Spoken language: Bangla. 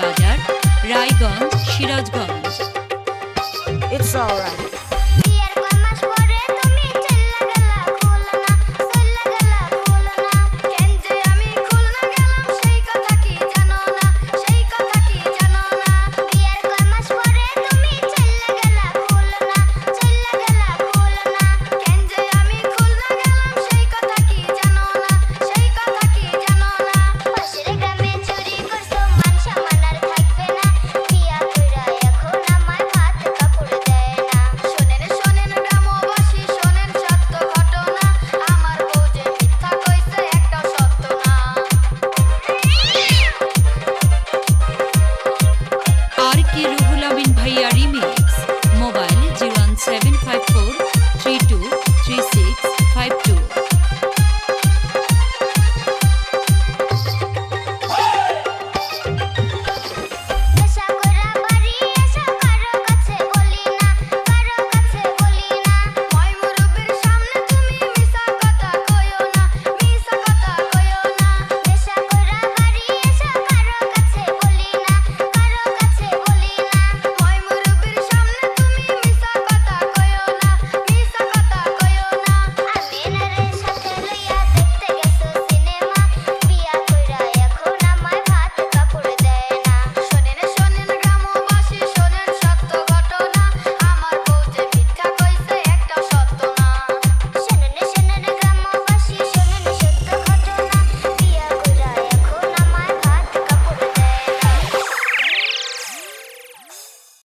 বাজার রায়গঞ্জ সিরাজগঞ্জ It's alright.